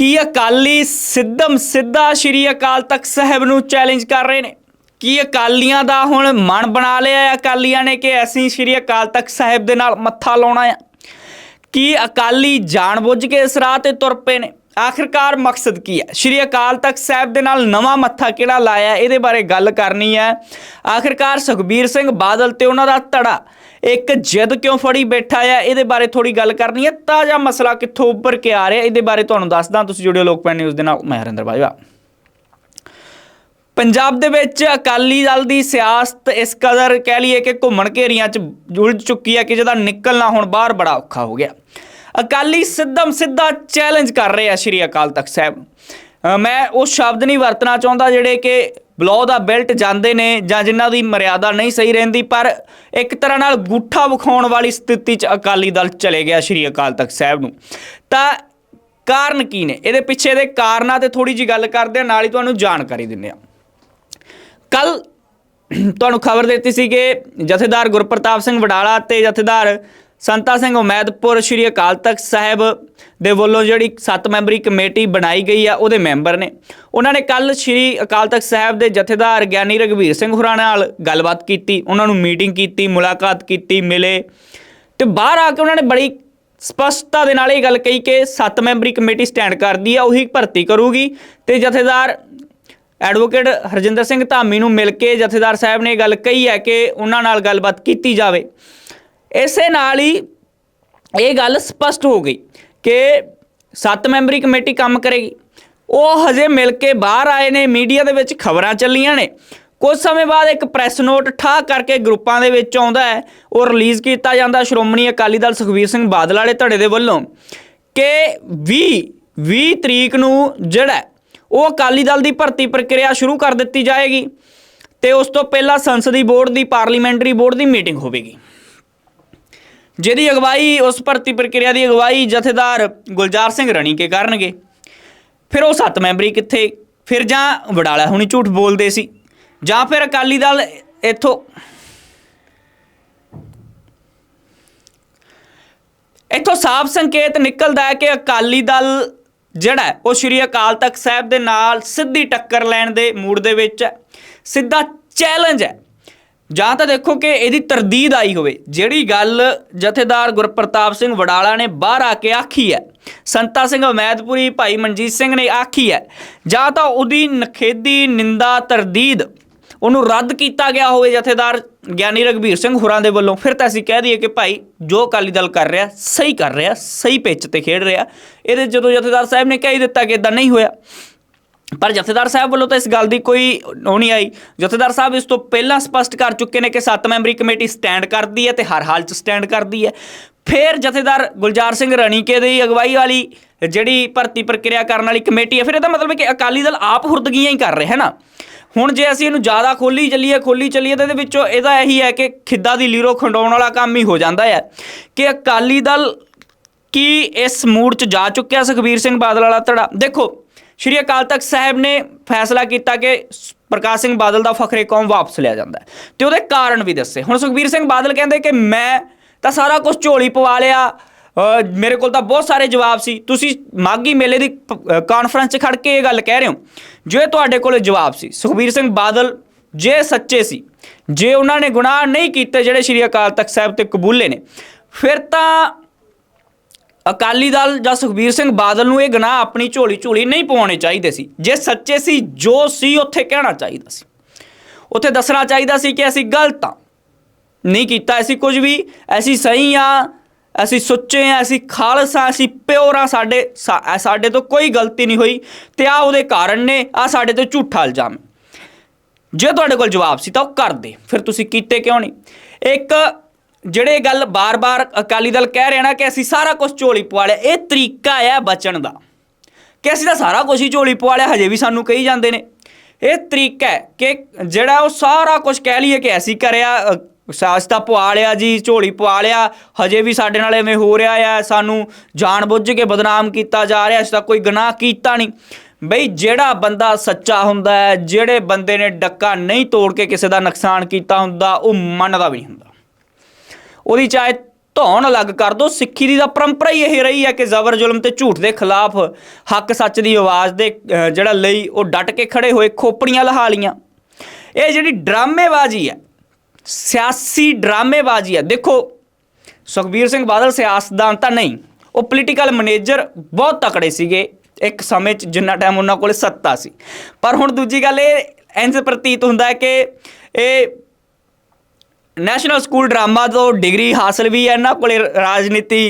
ਕੀ ਅਕਾਲੀ ਸਿੱਧਮ ਸਿੱਧਾ ਸ਼੍ਰੀ ਅਕਾਲ ਤਖਤ ਸਾਹਿਬ ਨੂੰ ਚੈਲੰਜ ਕਰ ਰਹੇ ਨੇ? ਕੀ ਅਕਾਲੀਆਂ ਦਾ ਹੁਣ ਮਨ ਬਣਾ ਲਿਆ ਹੈ ਅਕਾਲੀਆਂ ਨੇ ਕਿ ਅਸੀਂ ਸ਼੍ਰੀ ਅਕਾਲ ਤਖਤ ਸਾਹਿਬ ਦੇ ਨਾਲ ਮੱਥਾ ਲਾਉਣਾ ਹੈ? ਕੀ ਅਕਾਲੀ ਜਾਣਬੁੱਝ ਕੇ ਇਸ ਰਾਹ ਤੇ ਤੁਰ ਪਏ ਨੇ? ਆਖਿਰਕਾਰ ਮਕਸਦ ਕੀ ਹੈ? ਸ਼੍ਰੀ ਅਕਾਲ ਤਖਤ ਸਾਹਿਬ ਦੇ ਨਾਲ ਨਵਾਂ ਮੱਥਾ ਕਿਹੜਾ ਲਾਇਆ ਇਹਦੇ ਬਾਰੇ ਗੱਲ ਕਰਨੀ ਹੈ। ਆਖਿਰਕਾਰ ਸੁਖਬੀਰ ਸਿੰਘ ਬਾਦਲ ਤੇ ਉਹਨਾਂ ਦਾ ਧੜਾ ਇੱਕ ਜਿੱਦ ਕਿਉਂ ਫੜੀ ਬੈਠਾ ਆ? ਇਹਦੇ ਬਾਰੇ ਥੋੜੀ ਗੱਲ ਕਰਨੀ ਹੈ ਤਾਜ਼ਾ ਮਸਲਾ ਕਿੱਥੋਂ ਉੱਭਰ ਕੇ ਆ ਰਿਹਾ? ਇਹਦੇ ਬਾਰੇ ਤੁਹਾਨੂੰ ਦੱਸਦਾ। ਤੁਸੀਂ ਜੁੜਿਓ ਲੋਕਪੈਨ ਨਿਊਜ਼ ਦੇ ਨਾਲ। ਮੈਂ ਹਰਿੰਦਰ ਬਾਜਵਾ। ਪੰਜਾਬ ਦੇ ਵਿੱਚ ਅਕਾਲੀ ਦਲ ਦੀ ਸਿਆਸਤ ਇਸ ਕਦਰ ਕਹਿ ਲਈਏ ਕਿ ਘੁੰਮਣ ਘੇਰੀਆਂ 'ਚ ਉਲਝ ਚੁੱਕੀ ਹੈ ਕਿ ਜਿਹਦਾ ਨਿਕਲਣਾ ਹੁਣ ਬਾਹਰ ਬੜਾ ਔਖਾ ਹੋ ਗਿਆ। ਅਕਾਲੀ ਸਿੱਧਮ ਸਿੱਧਾ ਚੈਲੰਜ ਕਰ ਰਹੇ ਆ ਸ਼੍ਰੀ ਅਕਾਲ ਤਖਤ ਸਾਹਿਬ। ਮੈਂ ਉਹ ਸ਼ਬਦ ਨਹੀਂ ਵਰਤਣਾ ਚਾਹੁੰਦਾ ਜਿਹੜੇ ਕਿ ਬਲੋ ਦਾ ਬੈਲਟ ਜਾਂਦੇ ਨੇ ਜਾਂ ਜਿਨ੍ਹਾਂ ਦੀ ਮਰਿਆਦਾ ਨਹੀਂ ਸਹੀ ਰਹਿੰਦੀ, ਪਰ ਇੱਕ ਤਰ੍ਹਾਂ ਨਾਲ ਗੂਠਾ ਵਿਖਾਉਣ ਵਾਲੀ ਸਥਿਤੀ 'ਚ ਅਕਾਲੀ ਦਲ ਚਲੇ ਗਿਆ ਸ਼੍ਰੀ ਅਕਾਲ ਤਖਤ ਸਾਹਿਬ ਨੂੰ। ਤਾਂ ਕਾਰਨ ਕੀ ਨੇ? ਇਹਦੇ ਪਿੱਛੇ ਦੇ ਕਾਰਨਾਂ ਤੇ ਥੋੜੀ ਜੀ ਗੱਲ ਕਰਦੇ ਆ ਨਾਲ ਹੀ ਤੁਹਾਨੂੰ ਜਾਣਕਾਰੀ ਦਿੰਦੇ ਆ ਕੱਲ ਤੁਹਾਨੂੰ ਖਬਰ ਦਿੱਤੀ ਸੀ ਕਿ ਜਥੇਦਾਰ ਗੁਰਪ੍ਰਤਾਪ ਸਿੰਘ ਵਡਾਲਾ ਤੇ ਜਥੇਦਾਰ ਸੰਤਾ ਸਿੰਘ ਉਮੈਦਪੁਰ ਸ਼੍ਰੀ ਅਕਾਲ ਤਖਤ ਸਾਹਿਬ ਦੇ ਵੱਲੋਂ ਜਿਹੜੀ 7 ਮੈਂਬਰੀ ਕਮੇਟੀ ਬਣਾਈ ਗਈ ਆ, ਉਹਦੇ ਮੈਂਬਰ ਨੇ। ਉਹਨਾਂ ਨੇ ਕੱਲ ਸ਼੍ਰੀ ਅਕਾਲ ਤਖਤ ਸਾਹਿਬ ਦੇ ਜਥੇਦਾਰ ਗਿਆਨੀ ਰਗਵੀਰ ਸਿੰਘ ਹੋਰਾਂ ਨਾਲ ਗੱਲਬਾਤ ਕੀਤੀ, ਉਹਨਾਂ ਨੂੰ ਮੀਟਿੰਗ ਕੀਤੀ, ਮੁਲਾਕਾਤ ਕੀਤੀ, ਮਿਲੇ। ਤੇ ਬਾਹਰ ਆ ਕੇ ਉਹਨਾਂ ਨੇ ਬੜੀ ਸਪਸ਼ਟਤਾ ਦੇ ਨਾਲ ਇਹ ਗੱਲ ਕਹੀ ਕਿ 7 ਮੈਂਬਰੀ ਕਮੇਟੀ ਸਟੈਂਡ ਕਰਦੀ ਆ, ਉਹੀ ਭਰਤੀ ਕਰੂਗੀ। ਤੇ ਜਥੇਦਾਰ ਐਡਵੋਕੇਟ ਹਰਜਿੰਦਰ ਸਿੰਘ ਧਾਮੀ ਨੂੰ ਮਿਲ ਕੇ ਜਥੇਦਾਰ ਸਾਹਿਬ ਨੇ ਇਹ ਗੱਲ ਕਹੀ ਹੈ ਕਿ ਉਹਨਾਂ ਨਾਲ ਗੱਲਬਾਤ ਕੀਤੀ ਜਾਵੇ। ਇਸੇ ਨਾਲ ਹੀ ਇਹ ਗੱਲ ਸਪਸ਼ਟ ਹੋ ਗਈ ਕਿ 7 ਮੈਂਬਰੀ ਕਮੇਟੀ ਕੰਮ ਕਰੇਗੀ। ਉਹ ਹਜੇ ਮਿਲ ਕੇ ਬਾਹਰ ਆਏ ਨੇ, ਮੀਡੀਆ ਦੇ ਵਿੱਚ ਖਬਰਾਂ ਚੱਲੀਆਂ ਨੇ। ਕੁਝ ਸਮੇਂ ਬਾਅਦ ਇੱਕ ਪ੍ਰੈਸ ਨੋਟ ਠਾ ਕਰਕੇ ਗਰੁੱਪਾਂ ਦੇ ਵਿੱਚ ਆਉਂਦਾ ਹੈ। ਉਹ ਰਿਲੀਜ਼ ਕੀਤਾ ਜਾਂਦਾ ਸ਼੍ਰੋਮਣੀ ਅਕਾਲੀ ਦਲ ਸੁਖਬੀਰ ਸਿੰਘ ਬਾਦਲ ਵਾਲੇ ਧੜੇ ਦੇ ਵੱਲੋਂ ਕਿ 20 20 ਤਰੀਕ ਨੂੰ ਜਿਹੜਾ ਉਹ ਅਕਾਲੀ ਦਲ ਦੀ ਭਰਤੀ ਪ੍ਰਕਿਰਿਆ ਸ਼ੁਰੂ ਕਰ ਦਿੱਤੀ ਜਾਏਗੀ ਤੇ ਉਸ ਤੋਂ ਪਹਿਲਾਂ ਸੰਸਦੀ ਬੋਰਡ ਦੀ, ਪਾਰਲੀਮੈਂਟਰੀ ਬੋਰਡ ਦੀ ਮੀਟਿੰਗ ਹੋਵੇਗੀ। ਜਿਹਦੀ ਅਗਵਾਈ, ਉਸ ਭਰਤੀ ਪ੍ਰਕਿਰਿਆ ਦੀ ਅਗਵਾਈ ਜਥੇਦਾਰ ਗੁਲਜ਼ਾਰ ਸਿੰਘ ਰਣੀ ਕੇ ਕਰਨਗੇ। ਫਿਰ ਉਹ ਸੱਤ ਮੈਂਬਰੀ ਕਿੱਥੇ? ਫਿਰ ਜਾਂ ਵਡਾਲਾ ਹੁਣੀ ਝੂਠ ਬੋਲਦੇ ਸੀ, ਜਾਂ ਫਿਰ ਅਕਾਲੀ ਦਲ ਇੱਥੋਂ। ਇੱਥੋਂ ਸਾਫ਼ ਸੰਕੇਤ ਨਿਕਲਦਾ ਹੈ ਕਿ ਅਕਾਲੀ ਦਲ ਜਿਹੜਾ ਉਹ ਸ਼੍ਰੀ ਅਕਾਲ ਤਖਤ ਸਾਹਿਬ ਦੇ ਨਾਲ ਸਿੱਧੀ ਟੱਕਰ ਲੈਣ ਦੇ ਮੂਡ ਦੇ ਵਿੱਚ ਹੈ। ਸਿੱਧਾ ਚੈਲੰਜ ਹੈ। ਜਾਂ ਤਾਂ ਦੇਖੋ ਕਿ ਇਹਦੀ ਤਰਦੀਦ ਆਈ ਹੋਵੇ, ਜਿਹੜੀ ਗੱਲ ਜਥੇਦਾਰ ਗੁਰਪ੍ਰਤਾਪ ਸਿੰਘ ਵਡਾਲਾ ਨੇ ਬਾਹਰ ਆ ਕੇ ਆਖੀ ਹੈ, ਸੰਤਾ ਸਿੰਘ ਉਮੈਦਪੁਰੀ ਭਾਈ ਮਨਜੀਤ ਸਿੰਘ ਨੇ ਆਖੀ ਹੈ, ਜਾਂ ਤਾਂ ਉਹਦੀ ਨਖੇਦੀ ਨਿੰਦਾ ਤਰਦੀਦ ਉਹਨੂੰ ਰੱਦ ਕੀਤਾ ਗਿਆ ਹੋਵੇ ਜਥੇਦਾਰ ਗਿਆਨੀ ਰਗਵੀਰ ਸਿੰਘ ਹੁਰਾਂ ਦੇ ਵੱਲੋਂ, ਫਿਰ ਤਾਂ ਅਸੀਂ ਕਹਿ ਦਈਏ ਕਿ ਭਾਈ ਜੋ ਅਕਾਲੀ ਦਲ ਕਰ ਰਿਹਾ, ਸਹੀ ਕਰ ਰਿਹਾ, ਸਹੀ ਪਿੱਚ ਤੇ ਖੇਡ ਰਿਹਾ, ਇਹਦੇ ਜਦੋਂ ਜਥੇਦਾਰ ਸਾਹਿਬ ਨੇ ਕਹਿ ਹੀ ਦਿੱਤਾ ਕਿ ਇਦਾਂ ਨਹੀਂ ਹੋਇਆ ਪਰ ਜਥੇਦਾਰ ਸਾਹਿਬ ਵੱਲੋਂ ਤਾਂ ਇਸ ਗੱਲ ਦੀ ਕੋਈ ਉਹ ਨਹੀਂ ਆਈ। ਜਥੇਦਾਰ ਸਾਹਿਬ ਇਸ ਤੋਂ ਪਹਿਲਾਂ ਸਪਸ਼ਟ ਕਰ ਚੁੱਕੇ ਨੇ ਕਿ ਸੱਤ ਮੈਂਬਰੀ ਕਮੇਟੀ ਸਟੈਂਡ ਕਰਦੀ ਹੈ ਤੇ ਹਰ ਹਾਲ 'ਚ ਸਟੈਂਡ ਕਰਦੀ ਹੈ। ਫਿਰ ਜਥੇਦਾਰ ਗੁਲਜ਼ਾਰ ਸਿੰਘ ਰਣੀਕੇ ਦੀ ਅਗਵਾਈ ਵਾਲੀ ਜਿਹੜੀ ਭਰਤੀ ਪ੍ਰਕਿਰਿਆ ਕਰਨ ਵਾਲੀ ਕਮੇਟੀ ਹੈ, ਫਿਰ ਇਹਦਾ ਮਤਲਬ ਹੈ ਕਿ ਅਕਾਲੀ ਦਲ ਆਪ ਹੁਰਦਗੀਆਂ ਹੀ ਕਰ ਰਿਹਾ, ਹੈ ਨਾ? ਹੁਣ ਜੇ ਅਸੀਂ ਇਹਨੂੰ ਜ਼ਿਆਦਾ ਖੋਲੀ ਚੱਲੀਏ ਖੋਲੀ ਚੱਲੀਏ, ਤਾਂ ਇਹਦੇ ਵਿੱਚੋਂ ਇਹਦਾ ਇਹੀ ਹੈ ਕਿ ਖਿੱਦਾ ਦੀ ਲੀਰੋ ਖੰਡਾਉਣ ਵਾਲਾ ਕੰਮ ਹੀ ਹੋ ਜਾਂਦਾ ਹੈ। ਕਿ ਅਕਾਲੀ ਦਲ ਕੀ ਇਸ ਮੂਡ 'ਚ ਜਾ ਚੁੱਕਿਆ, ਸੁਖਬੀਰ ਸਿੰਘ ਬਾਦਲ ਵਾਲਾ ਧੜਾ? ਦੇਖੋ ਸ਼੍ਰੀ ਅਕਾਲ ਤਖਤ ਸਾਹਿਬ ਨੇ ਫੈਸਲਾ ਕੀਤਾ ਕਿ ਪ੍ਰਕਾਸ਼ ਸਿੰਘ ਬਾਦਲ ਦਾ ਫਖਰੇ ਕੌਮ ਵਾਪਸ ਲਿਆ ਜਾਂਦਾ ਹੈ। ਤੇ ਉਹਦੇ ਕਾਰਨ ਵੀ ਦੱਸੇ। ਹੁਣ ਸੁਖਬੀਰ ਸਿੰਘ ਬਾਦਲ ਕਹਿੰਦੇ ਕਿ ਮੈਂ ਤਾਂ ਸਾਰਾ ਕੁਝ ਝੋਲੀ ਪਵਾ ਲਿਆ। ਮੇਰੇ ਕੋਲ ਤਾਂ ਬਹੁਤ ਸਾਰੇ ਜਵਾਬ ਸੀ। ਤੁਸੀਂ ਮਾਗੀ ਮੇਲੇ ਦੀ ਕਾਨਫਰੰਸ 'ਚ ਖੜ ਕੇ ਇਹ ਗੱਲ ਕਹਿ ਰਹੇ ਹੋ? ਜੇ ਤੁਹਾਡੇ ਕੋਲ ਜਵਾਬ ਸੀ, ਸੁਖਬੀਰ ਸਿੰਘ ਬਾਦਲ ਜੇ ਸੱਚੇ ਸੀ, ਜੇ ਉਹਨਾਂ ਨੇ ਗੁਨਾਹ ਨਹੀਂ ਕੀਤੇ ਜਿਹੜੇ ਸ਼੍ਰੀ ਅਕਾਲ ਤਖਤ ਸਾਹਿਬ ਤੇ ਕਬੂਲੇ ਨੇ, ਫਿਰ ਤਾਂ ਅਕਾਲੀ ਦਲ ਜਾਂ ਸੁਖਬੀਰ ਸਿੰਘ ਬਾਦਲ ਨੂੰ ਇਹ ਗਨਾਹ ਆਪਣੀ ਝੋਲੀ ਝੋਲੀ ਨਹੀਂ ਪਵਾਉਣੇ ਚਾਹੀਦੇ ਸੀ। ਜੇ ਸੱਚੇ ਸੀ, ਜੋ ਸੀ, ਉੱਥੇ ਕਹਿਣਾ ਚਾਹੀਦਾ ਸੀ। ਉੱਥੇ ਦੱਸਣਾ ਚਾਹੀਦਾ ਸੀ ਕਿ ਅਸੀਂ ਗਲਤ ਹਾਂ। ਨਹੀਂ ਕੀਤਾ ਅਸੀਂ ਕੁਝ ਵੀ। ਅਸੀਂ ਸਹੀ ਆ ਅਸੀਂ ਸੁੱਚੇ ਆ ਅਸੀਂ ਖਾਲਸ ਆ ਅਸੀਂ ਪਿਓਰ ਆ ਸਾਡੇ ਸਾਡੇ ਤੋਂ ਕੋਈ ਗਲਤੀ ਨਹੀਂ ਹੋਈ ਤੇ ਆ ਉਹਦੇ ਕਾਰਨ ਨੇ ਆ ਸਾਡੇ ਤੇ ਝੂਠਾ ਇਲਜ਼ਾਮ ਜੇ ਤੁਹਾਡੇ ਕੋਲ ਜਵਾਬ ਸੀ ਤਾਂ ਉਹ ਕਰਦੇ ਫਿਰ ਤੁਸੀਂ ਕੀਤੇ ਕਿਉਂ ਨਹੀਂ? ਇੱਕ ਜਿਹੜੇ ਗੱਲ ਬਾਰ-ਬਾਰ ਅਕਾਲੀ ਦਲ ਕਹਿ ਰਿਹਾ ਨਾ ਕਿ ਅਸੀਂ ਸਾਰਾ ਕੁਝ ਝੋਲੀ ਪਵਾ ਲਿਆ ਇਹ ਤਰੀਕਾ ਹੈ ਬਚਣ ਦਾ। ਕਿ ਅਸੀਂ ਤਾਂ ਸਾਰਾ ਕੁਝ ਹੀ ਝੋਲੀ ਪਵਾ ਲਿਆ ਹਜੇ ਵੀ ਸਾਨੂੰ ਕਹੀ ਜਾਂਦੇ ਨੇ। ਇਹ ਤਰੀਕਾ ਹੈ ਕਿ ਜਿਹੜਾ ਉਹ ਸਾਰਾ ਕੁਝ ਕਹਿ ਲਈਏ ਕਿ ਅਸੀਂ ਕਰਿਆ ਅ, ਸਾਸ ਤਾਂ ਪਵਾ ਲਿਆ ਜੀ ਝੋਲੀ ਪਵਾ ਲਿਆ ਹਜੇ ਵੀ ਸਾਡੇ ਨਾਲ ਐਵੇਂ ਹੋ ਰਿਹਾ ਹੈ ਸਾਨੂੰ ਜਾਣਬੁੱਝ ਕੇ ਬਦਨਾਮ ਕੀਤਾ ਜਾ ਰਿਹਾ ਅਸੀਂ ਤਾਂ ਕੋਈ ਗੁਨਾਹ ਕੀਤਾ ਨਹੀਂ। ਬਈ ਜਿਹੜਾ ਬੰਦਾ ਸੱਚਾ ਹੁੰਦਾ ਹੈ ਜਿਹੜੇ ਬੰਦੇ ਨੇ ਡੱਕਾ ਨਹੀਂ ਤੋੜ ਕੇ ਕਿਸੇ ਦਾ ਨੁਕਸਾਨ ਕੀਤਾ ਹੁੰਦਾ ਉਹ ਮੰਨਦਾ ਵੀ ਨਹੀਂ ਹੁੰਦਾ। ਉਹਦੀ ਚਾਹੇ ਧੌਣ ਅਲੱਗ ਕਰ ਦੋ, ਸਿੱਖੀ ਦੀ ਤਾਂ ਪਰੰਪਰਾ ਹੀ ਇਹ ਰਹੀ ਹੈ ਕਿ ਜ਼ਬਰ ਜ਼ੁਲਮ ਤੇ ਝੂਠ ਦੇ ਖਿਲਾਫ ਹੱਕ ਸੱਚ ਦੀ ਆਵਾਜ਼ ਦੇ ਜਿਹੜਾ ਲਈ ਉਹ ਡਟ ਕੇ ਖੜੇ ਹੋਏ ਖੋਪੜੀਆਂ ਲਹਾ ਲੀਆਂ ਇਹ ਜਿਹੜੀ ਡਰਾਮੇਬਾਜ਼ੀ ਹੈ, ਸਿਆਸੀ ਡਰਾਮੇਬਾਜ਼ੀ ਹੈ, ਦੇਖੋ, ਸੁਖਬੀਰ ਸਿੰਘ ਬਾਦਲ ਸਿਆਸਤਦਾਨ ਤਾਂ ਨਹੀਂ, ਉਹ ਪੋਲੀਟੀਕਲ ਮੈਨੇਜਰ ਬਹੁਤ ਤਕੜੇ ਸੀਗੇ, ਇੱਕ ਸਮੇਂ 'ਚ ਜਿੰਨਾ ਟਾਈਮ ਉਹਨਾਂ ਕੋਲ ਸੱਤਾ ਸੀ। ਪਰ ਹੁਣ ਦੂਜੀ ਗੱਲ ਇਹ ਇੰਜ ਪ੍ਰਤੀਤ ਹੁੰਦਾ ਹੈ ਕਿ ਇਹ ਨੈਸ਼ਨਲ ਸਕੂਲ ਡਰਾਮਾ ਤੋਂ ਡਿਗਰੀ ਹਾਸਲ ਵੀ ਹੈ। ਇਹਨਾਂ ਕੋਲੇ ਰਾਜਨੀਤੀ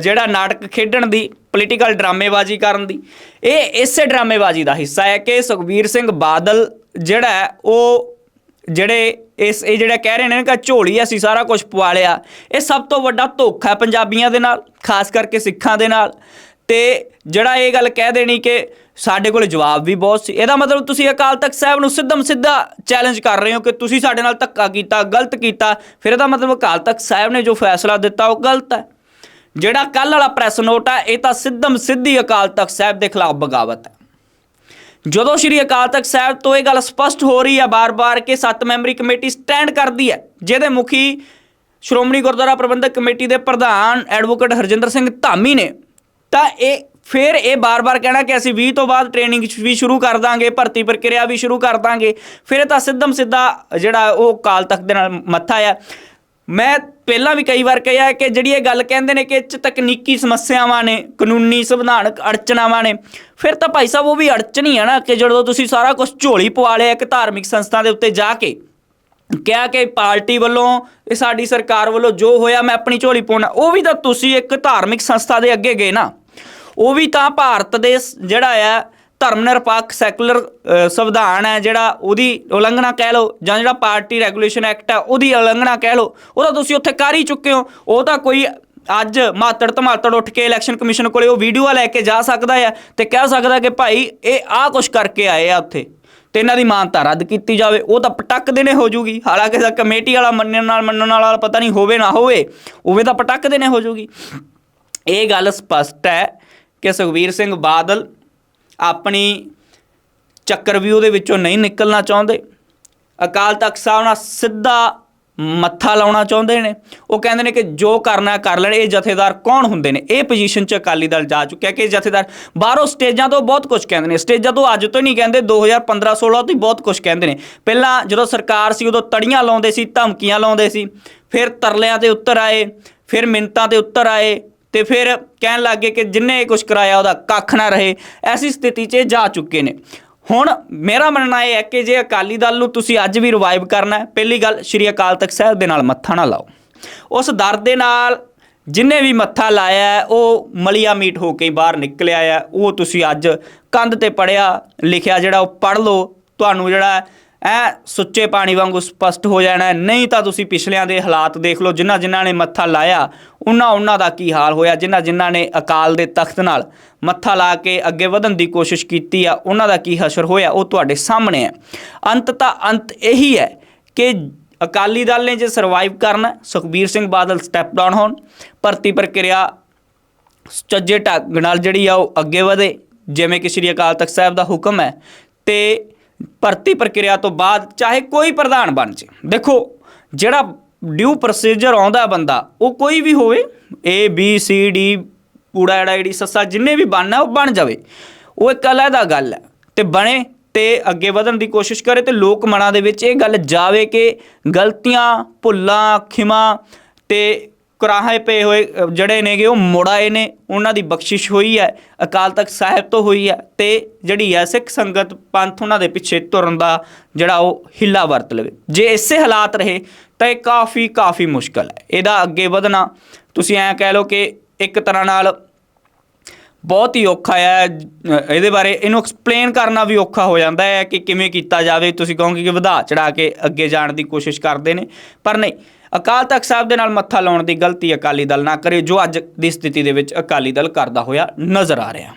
ਜਿਹੜਾ ਨਾਟਕ ਖੇਡਣ ਦੀ ਪੋਲੀਟੀਕਲ ਡਰਾਮੇਬਾਜ਼ੀ ਕਰਨ ਦੀ ਇਹ ਇਸੇ ਡਰਾਮੇਬਾਜ਼ੀ ਦਾ ਹਿੱਸਾ ਹੈ ਕਿ ਸੁਖਬੀਰ ਸਿੰਘ ਬਾਦਲ ਜਿਹੜਾ ਹੈ, ਉਹ ਜਿਹੜੇ ਇਸ ਇਹ ਜਿਹੜਾ ਕਹਿ ਰਹੇ ਨੇ ਕਿ ਝੋਲੀ ਅਸੀਂ ਸਾਰਾ ਕੁਝ ਪਵਾ ਲਿਆ। ਇਹ ਸਭ ਤੋਂ ਵੱਡਾ ਧੋਖਾ ਹੈ ਪੰਜਾਬੀਆਂ ਦੇ ਨਾਲ ਖਾਸ ਕਰਕੇ ਸਿੱਖਾਂ ਦੇ ਨਾਲ। ਤੇ ਜਿਹੜਾ ਇਹ ਗੱਲ ਕਹਿ ਦੇਣੀ ਕਿ ਸਾਡੇ ਕੋਲ ਜਵਾਬ ਵੀ ਬਹੁਤ ਸੀ। ਇਹਦਾ ਮਤਲਬ ਤੁਸੀਂ ਅਕਾਲ ਤਖਤ ਸਾਹਿਬ ਨੂੰ ਸਿੱਧਮ ਸਿੱਧਾ ਚੈਲੰਜ ਕਰ ਰਹੇ ਹੋ ਕਿ ਤੁਸੀਂ ਸਾਡੇ ਨਾਲ ਧੱਕਾ ਕੀਤਾ, ਗਲਤ ਕੀਤਾ। ਫਿਰ ਇਹਦਾ ਮਤਲਬ ਅਕਾਲ ਤਖਤ ਸਾਹਿਬ ਨੇ ਜੋ ਫੈਸਲਾ ਦਿੱਤਾ ਉਹ ਗਲਤ ਹੈ। ਜਿਹੜਾ ਕੱਲ ਵਾਲਾ ਪ੍ਰੈਸ ਨੋਟ ਹੈ ਇਹ ਤਾਂ ਸਿੱਧਮ ਸਿੱਧੀ ਅਕਾਲ ਤਖਤ ਸਾਹਿਬ ਦੇ ਖਿਲਾਫ ਬਗਾਵਤ ਹੈ। ਜਦੋਂ ਸ਼੍ਰੀ ਅਕਾਲ ਤਖਤ ਸਾਹਿਬ ਤੋਂ ਇਹ ਗੱਲ ਸਪਸ਼ਟ ਹੋ ਰਹੀ ਹੈ ਬਾਰ-ਬਾਰ ਕਿ ਸੱਤ ਮੈਂਬਰੀ ਕਮੇਟੀ ਸਟੈਂਡ ਕਰਦੀ ਹੈ, ਜਿਹਦੇ ਮੁਖੀ ਸ਼੍ਰੋਮਣੀ ਗੁਰਦੁਆਰਾ ਪ੍ਰਬੰਧਕ ਕਮੇਟੀ ਦੇ ਪ੍ਰਧਾਨ ਐਡਵੋਕੇਟ ਹਰਜਿੰਦਰ ਸਿੰਘ ਧਾਮੀ ਨੇ, ਤਾਂ ਇਹ ਫਿਰ ਇਹ ਬਾਰ-ਬਾਰ ਕਹਿਣਾ ਕਿ ਅਸੀਂ 20 ਤੋਂ ਬਾਅਦ ਟ੍ਰੇਨਿੰਗ ਵੀ ਸ਼ੁਰੂ ਕਰ ਦਾਂਗੇ, ਭਰਤੀ ਪ੍ਰਕਿਰਿਆ ਵੀ ਸ਼ੁਰੂ ਕਰ ਦਾਂਗੇ। ਫਿਰ ਤਾਂ ਸਿੱਧਮ ਸਿੱਧਾ ਜਿਹੜਾ ਉਹ ਅਕਾਲ ਤਖਤ ਦੇ ਨਾਲ ਮੱਥਾ ਆ। ਮੈਂ ਪਹਿਲਾਂ ਵੀ ਕਈ ਵਾਰ ਕਿਹਾ ਕਿ ਜਿਹੜੀ ਇਹ ਗੱਲ ਕਹਿੰਦੇ ਨੇ ਕਿ ਇਹ 'ਚ ਤਕਨੀਕੀ ਸਮੱਸਿਆਵਾਂ ਨੇ, ਕਾਨੂੰਨੀ ਸੰਵਿਧਾਨਕ ਅੜਚਨਾਵਾਂ ਨੇ, ਫਿਰ ਤਾਂ ਭਾਈ ਸਾਹਿਬ ਉਹ ਵੀ ਅੜਚਨ ਹੀ ਆ ਨਾ ਕਿ ਜਦੋਂ ਤੁਸੀਂ ਸਾਰਾ ਕੁਝ ਝੋਲੀ ਪਵਾ ਲਿਆ ਇੱਕ ਧਾਰਮਿਕ ਸੰਸਥਾ ਦੇ ਉੱਤੇ ਜਾ ਕੇ, ਕਿਹਾ ਕਿ ਪਾਰਟੀ ਵੱਲੋਂ, ਇਹ ਸਾਡੀ ਸਰਕਾਰ ਵੱਲੋਂ ਜੋ ਹੋਇਆ ਮੈਂ ਆਪਣੀ ਝੋਲੀ ਪਾਉਣਾ, ਉਹ ਵੀ ਤਾਂ ਤੁਸੀਂ ਇੱਕ ਧਾਰਮਿਕ ਸੰਸਥਾ ਦੇ ਅੱਗੇ ਗਏ ਨਾ। ਉਹ ਵੀ ਤਾਂ ਭਾਰਤ ਦੇ ਜਿਹੜਾ ਆ, ਧਰਮ ਨਿਰਪੱਖ ਸੈਕੂਲਰ ਸੰਵਿਧਾਨ ਹੈ ਜਿਹੜਾ ਉਹਦੀ ਉਲੰਘਣਾ ਕਹਿ ਲਓ ਜਾਂ ਜਿਹੜਾ ਪਾਰਟੀ ਰੈਗੂਲੇਸ਼ਨ ਐਕਟ ਹੈ ਉਹਦੀ ਉਲੰਘਣਾ ਕਹਿ ਲਓ, ਉਹ ਤਾਂ ਤੁਸੀਂ ਉੱਥੇ ਕਰ ਹੀ ਚੁੱਕੇ ਹੋ। ਉਹ ਤਾਂ ਕੋਈ ਅੱਜ ਮਾਤੜ ਧਮਾਤੜ ਉੱਠ ਕੇ ਇਲੈਕਸ਼ਨ ਕਮਿਸ਼ਨ ਕੋਲੇ ਉਹ ਵੀਡੀਓ ਲੈ ਕੇ ਜਾ ਸਕਦਾ ਹੈ ਤੇ ਕਹਿ ਸਕਦਾ ਕਿ ਭਾਈ ਇਹ ਆਹ ਕੁਛ ਕਰਕੇ ਆਏ ਆ ਉੱਥੇ। ਤੇ ਇਹਨਾਂ ਦੀ ਮਾਨਤਾ ਰੱਦ ਕੀਤੀ ਜਾਵੇ, ਉਹ ਤਾਂ ਪਟਕ ਦੇਣੇ ਹੋ ਜੂਗੀ। ਹਾਲਾਂਕਿ ਤਾਂ ਕਮੇਟੀ ਵਾਲਾ ਮੰਨਣ ਨਾਲ, ਮੰਨਣ ਵਾਲਾ ਪਤਾ ਨਹੀਂ ਹੋਵੇ ਨਾ ਹੋਵੇ, ਉਵੇਂ ਤਾਂ ਪਟਕ ਦੇਣੇ ਹੋ ਜੂਗੀ। ਇਹ ਗੱਲ ਸਪਸ਼ਟ ਹੈ ਕਿ ਸੁਖਬੀਰ ਸਿੰਘ ਬਾਦਲ ਆਪਣੀ ਚੱਕਰਵਿਊਹ ਦੇ ਵਿੱਚੋਂ ਨਹੀਂ ਨਿਕਲਣਾ ਚਾਹੁੰਦੇ। ਅਕਾਲ ਤਖਤ ਸਾਹਿਬ ਨਾਲ ਸਿੱਧਾ ਮੱਥਾ ਲਾਉਣਾ ਚਾਹੁੰਦੇ ਨੇ। ਉਹ ਕਹਿੰਦੇ ਨੇ ਕਿ ਜੋ ਕਰਨਾ ਕਰ ਲੈਣ। ਇਹ ਜਥੇਦਾਰ ਕੌਣ ਹੁੰਦੇ ਨੇ? ਇਹ ਪੋਜੀਸ਼ਨ 'ਚ ਅਕਾਲੀ ਦਲ ਜਾ ਚੁੱਕਿਆ ਕਿ ਇਹ ਜਥੇਦਾਰ ਬਾਹਰੋਂ ਸਟੇਜਾਂ ਤੋਂ ਬਹੁਤ ਕੁਝ ਕਹਿੰਦੇ ਨੇ। ਸਟੇਜਾਂ ਤੋਂ ਅੱਜ ਤੋਂ ਨਹੀਂ ਕਹਿੰਦੇ 2015 16 ਤੋਂ ਹੀ ਬਹੁਤ ਕੁਝ ਕਹਿੰਦੇ ਨੇ। ਪਹਿਲਾਂ ਜਦੋਂ ਸਰਕਾਰ ਸੀ, ਉਦੋਂ ਤੜੀਆਂ ਲਾਉਂਦੇ ਸੀ, ਧਮਕੀਆਂ ਲਾਉਂਦੇ ਸੀ। ਫਿਰ ਤਰਲਿਆਂ ਤੇ ਉੱਤਰ ਆਏ, ਫਿਰ ਮਿੰਤਾਂ ਤੇ ਉੱਤਰ ਆਏ। ਤੇ ਫਿਰ ਕਹਿਣ ਲੱਗੇ ਕਿ ਜਿੰਨੇ ਇਹ ਕੁਝ ਕਰਾਇਆ ਉਹਦਾ ਕੱਖ ਨਾ ਰਹੇ, ਐਸੀ ਸਥਿਤੀ 'ਚ ਜਾ ਚੁੱਕੇ ਨੇ। ਹੁਣ ਮੇਰਾ ਮੰਨਣਾ ਇਹ ਹੈ ਕਿ ਜੇ ਅਕਾਲੀ ਦਲ ਨੂੰ ਤੁਸੀਂ ਅੱਜ ਵੀ ਰਿਵਾਈਵ ਕਰਨਾ ਹੈ, ਪਹਿਲੀ ਗੱਲ ਸ਼੍ਰੀ ਅਕਾਲ ਤਖਤ ਸਾਹਿਬ ਦੇ ਨਾਲ ਮੱਥਾ ਨਾ ਲਾਓ। ਉਸ ਦਰ ਦੇ ਨਾਲ ਜਿਨੇ ਵੀ ਮੱਥਾ ਲਾਇਆ ਉਹ ਮਲੀਆ ਮੀਟ ਹੋ ਕੇ ਬਾਹਰ ਨਿਕਲਿਆ ਹੈ, ਉਹ ਤੁਸੀਂ ਅੱਜ ਕੰਧ ਤੇ ਪੜਿਆ ਲਿਖਿਆ ਜਿਹੜਾ ਉਹ ਪੜ ਲਓ, ਤੁਹਾਨੂੰ ਜਿਹੜਾ ਐ ਸੁੱਚੇ ਪਾਣੀ ਵਾਂਗੂ ਸਪਸ਼ਟ ਹੋ ਜਾਣਾ ਨਹੀਂ ਤਾਂ ਤੁਸੀਂ ਪਿਛਲਿਆਂ ਦੇ ਹਾਲਾਤ ਦੇਖ ਲਓ, ਜਿਨ੍ਹਾਂ ਜਿਨ੍ਹਾਂ ਨੇ ਮੱਥਾ ਲਾਇਆ, ਉਹਨਾਂ ਉਹਨਾਂ ਦਾ ਕੀ ਹਾਲ ਹੋਇਆ, ਜਿਨ੍ਹਾਂ ਜਿਨ੍ਹਾਂ ਨੇ ਅਕਾਲ ਦੇ ਤਖਤ ਨਾਲ ਮੱਥਾ ਲਾ ਕੇ ਅੱਗੇ ਵਧਣ ਦੀ ਕੋਸ਼ਿਸ਼ ਕੀਤੀ ਆ, ਉਹਨਾਂ ਦਾ ਕੀ ਹਸ਼ਰ ਹੋਇਆ, ਉਹ ਤੁਹਾਡੇ ਸਾਹਮਣੇ ਹੈ। ਅੰਤ ਤਾਂ ਅੰਤ ਇਹੀ ਹੈ ਕਿ ਅਕਾਲੀ ਦਲ ਨੇ ਜੇ ਸਰਵਾਈਵ ਕਰਨਾ, ਸੁਖਬੀਰ ਸਿੰਘ ਬਾਦਲ ਸਟੈਪ ਡਾਊਨ ਹੋਣ, ਭਰਤੀ ਪ੍ਰਕਿਰਿਆ ਸੁਚੱਜੇ ਢੰਗ ਨਾਲ ਜਿਹੜੀ ਆ ਉਹ ਅੱਗੇ ਵਧੇ, ਜਿਵੇਂ ਕਿ ਸ਼੍ਰੀ ਅਕਾਲ ਤਖਤ ਸਾਹਿਬ ਦਾ ਹੁਕਮ ਹੈ, ਤੇ ਭਰਤੀ ਪ੍ਰਕਿਰਿਆ ਤੋਂ ਬਾਅਦ ਚਾਹੇ ਕੋਈ ਪ੍ਰਧਾਨ ਬਣ ਜੇ। ਦੇਖੋ, ਜਿਹੜਾ ਡਿਊ ਪ੍ਰੋਸੀਜਰ ਆਉਂਦਾ ਬੰਦਾ, ਉਹ ਕੋਈ ਵੀ ਹੋਵੇ ਏ ਬੀ ਸੀ ਡੀ ਪੂੜਾ ਐੜਾ ਈੜੀ ਸੱਸਾ, ਜਿੰਨੇ ਵੀ ਬਣਨਾ, ਉਹ ਬਣ ਜਾਵੇ। ਉਹ ਇੱਕ ਅਲੱਗਾ ਗੱਲ ਹੈ। ਤੇ ਬਣੇ ਤੇ ਅੱਗੇ ਵਧਣ ਦੀ ਕੋਸ਼ਿਸ਼ ਕਰੇ ਤੇ ਲੋਕ ਮਨਾਂ ਦੇ ਵਿੱਚ ਇਹ ਗੱਲ ਜਾਵੇ ਕਿ ਗਲਤੀਆਂ, ਭੁੱਲਾਂ, ਖਿਮਾ ਤੇ ਕੁਰਾਹੇ ਪਏ ਹੋਏ ਜਿਹੜੇ ਨੇਗੇ, ਉਹ ਮੁੜ ਆਏ ਨੇ, ਉਹਨਾਂ ਦੀ ਬਖਸ਼ਿਸ਼ ਹੋਈ ਹੈ, ਅਕਾਲ ਤਖਤ ਸਾਹਿਬ ਤੋਂ ਹੋਈ ਹੈ ਤੇ ਜਿਹੜੀ ਹੈ ਸਿੱਖ ਸੰਗਤ ਪੰਥ ਉਹਨਾਂ ਦੇ ਪਿੱਛੇ ਤੁਰਨ ਦਾ ਜਿਹੜਾ ਉਹ ਹਿੱਲਾ ਵਰਤ ਲਵੇ। ਜੇ ਇਸੇ ਹਾਲਾਤ ਰਹੇ, ਤਾਂ ਇਹ ਕਾਫੀ ਕਾਫੀ ਮੁਸ਼ਕਲ ਹੈ। ਇਹਦਾ ਅੱਗੇ ਵਧਣਾ, ਤੁਸੀਂ ਐਂ ਕਹਿ ਲਓ ਕਿ ਇੱਕ ਤਰ੍ਹਾਂ ਨਾਲ ਬਹੁਤ ਹੀ ਔਖਾ ਹੈ ਇਹਦੇ ਬਾਰੇ ਇਹਨੂੰ ਐਕਸਪਲੇਨ ਕਰਨਾ ਵੀ ਔਖਾ ਹੋ ਜਾਂਦਾ ਹੈ ਕਿ ਕਿਵੇਂ ਕੀਤਾ ਜਾਵੇ। ਤੁਸੀਂ ਕਹੋਗੇ ਕਿ ਵਧਾ ਚੜਾ ਕੇ ਅੱਗੇ ਜਾਣ ਦੀ ਕੋਸ਼ਿਸ਼ ਕਰਦੇ ਨੇ, ਪਰ ਨਹੀਂ ਅਕਾਲ ਤਖਤ ਸਾਹਿਬ ਦੇ ਨਾਲ ਮੱਥਾ ਲਾਉਣ ਦੀ ਗਲਤੀ ਅਕਾਲੀ ਦਲ ਨਾ ਕਰੇ, ਜੋ ਅੱਜ ਦੀ ਸਥਿਤੀ ਦੇ ਵਿੱਚ ਅਕਾਲੀ ਦਲ ਕਰਦਾ ਹੋਇਆ ਨਜ਼ਰ ਆ ਰਿਹਾ।